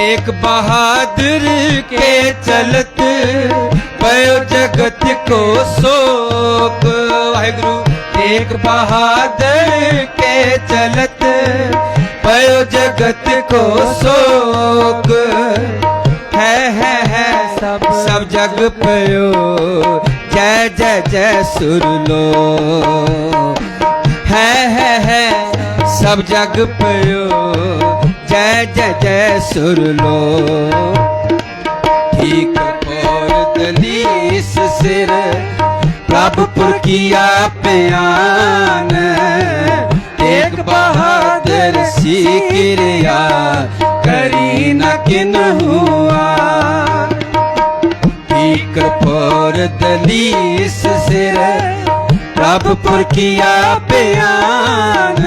एक बहादुर के चलत पयो जगत को शोक। वाहिगुरु, एक बहादुर के चलत पयो जगत को शोक। है है है, सब सब जग पयो। जय जय जय सुर लो। है है है, सब जग पयो। ਹੈ ਜੈ ਜੈ ਸੁਰ ਲੋ ਠੀਕ ਔਰ ਦਲੀਸ ਸਿਰ ਪ੍ਰਭ ਪੁਰ ਕੀਆ ਪਿਆਨ ਇੱਕ ਬਹਾਦਰ ਸੀ ਕਿਰਿਆ ਕਰੀ ਨ ਕਿਨ ਹੁਆ ਠੀਕ ਔਰ ਦਲੀਸ ਸਿਰ ਪ੍ਰਭ ਪੁਰ ਕੀਆ ਪਿਆਨ